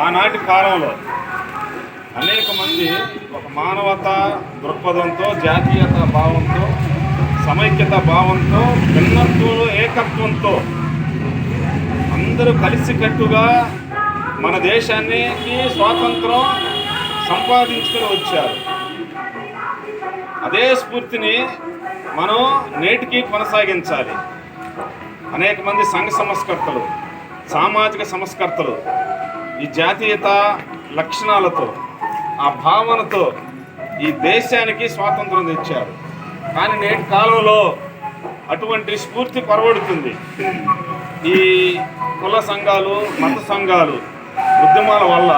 ఆనాటి కాలంలో అనేక మంది ఒక మానవత దృక్పథంతో జాతీయత భావంతో సమైక్యత భావంతో భిన్నత్వంలో ఏకత్వంతో అందరూ కలిసికట్టుగా మన దేశానికి స్వాతంత్రం సంపాదించుకుని వచ్చారు. అదే స్ఫూర్తిని మనం నేటికి కొనసాగించాలి. అనేక మంది సంఘ సంస్కర్తలు సామాజిక సంస్కర్తలు ఈ జాతీయత లక్షణాలతో ఆ భావనతో ఈ దేశానికి స్వాతంత్రం తెచ్చారు. కానీ నేటి కాలంలో అటువంటి స్ఫూర్తి పొరబడుతుంది ఈ కుల సంఘాలు మత సంఘాలు ఉద్యమాల వల్ల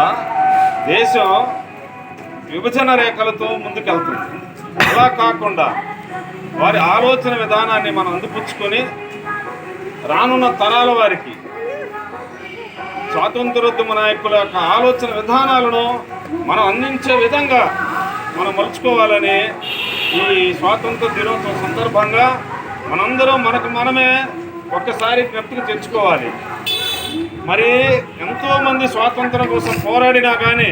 దేశం విభజన రేఖలతో ముందుకెళ్తుంది. అలా కాకుండా వారి ఆలోచన విధానాన్ని మనం అందిపుచ్చుకొని రానున్న తరాల వారికి స్వాతంత్రోద్యమ నాయకుల యొక్క ఆలోచన విధానాలను మనం అందించే విధంగా మనం మలుచుకోవాలని ఈ స్వాతంత్ర దినోత్సవం సందర్భంగా మనందరం మనకు మనమే ఒక్కసారి జ్ఞప్తికి తెచ్చుకోవాలి. మరి ఎంతోమంది స్వాతంత్రం కోసం పోరాడినా కానీ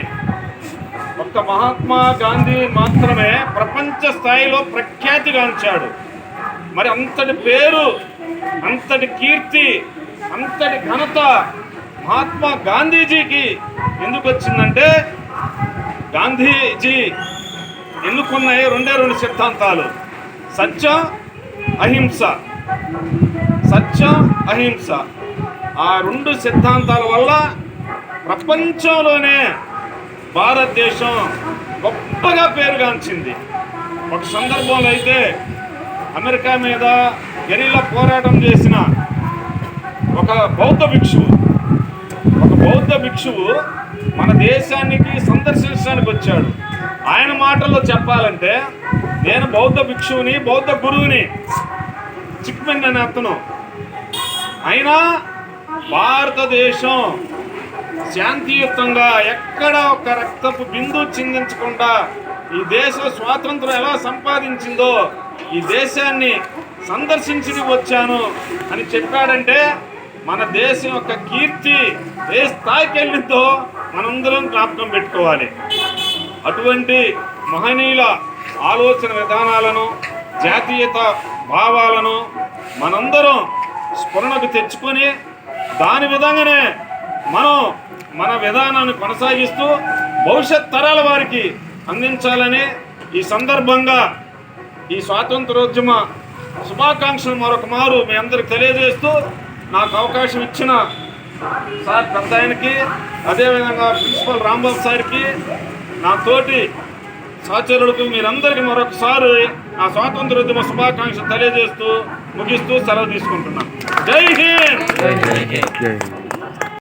ఒక్క మహాత్మా గాంధీ మాత్రమే ప్రపంచ స్థాయిలో ప్రఖ్యాతిగాంచాడు మరి అంతటి పేరు అంతటి కీర్తి అంతటి ఘనత మహాత్మా గాంధీజీకి ఎందుకు వచ్చిందంటే గాంధీజీ ఎన్నుకున్నాయి రెండే రెండు సిద్ధాంతాలు. సత్యం అహింస. సత్యం అహింస. ఆ రెండు సిద్ధాంతాల వల్ల ప్రపంచంలోనే భారతదేశం గొప్పగా పేరుగాంచింది. ఒక సందర్భంలో అయితే అమెరికా మీద గెరిలా పోరాటం చేసిన ఒక బౌద్ధ భిక్షువు బౌద్ధ భిక్షువు మన దేశానికి సందర్శించడానికి వచ్చాడు. ఆయన మాటల్లో చెప్పాలంటే నేను బౌద్ధ భిక్షువుని బౌద్ధ గురువుని చిక్మెన్ అని అతను అయినా భారతదేశం శాంతియుతంగా ఎక్కడ ఒక రక్తపు బిందు చిందించకుండా ఈ దేశ స్వాతంత్రం ఎలా సంపాదించిందో ఈ దేశాన్ని సందర్శించి వచ్చాను అని చెప్పాడంటే మన దేశం యొక్క కీర్తి ఏ స్థాయికి వెళ్ళిందో మనందరం జ్ఞాపకం పెట్టుకోవాలి. అటువంటి మహనీయుల ఆలోచన విధానాలను జాతీయత భావాలను మనందరం స్ఫురణకు తెచ్చుకొని దాని విధంగానే మనం మన విధానాన్ని కొనసాగిస్తూ భవిష్యత్ తరాల వారికి అందించాలని ఈ సందర్భంగా ఈ స్వాతంత్రోద్యమ శుభాకాంక్షలు మరొక మారు మీ అందరికి తెలియజేస్తూ నాకు అవకాశం ఇచ్చిన సార్ పెద్ద ఆయనకి అదేవిధంగా ప్రిన్సిపల్ రాంబాబు సార్కి నా తోటి సహచరులకు మీరందరికీ మరొకసారి నా స్వాతంత్రోద్యమ శుభాకాంక్షలు తెలియజేస్తూ ముగిస్తూ సెలవు తీసుకుంటున్నాను జై హింద్ జై హింద్.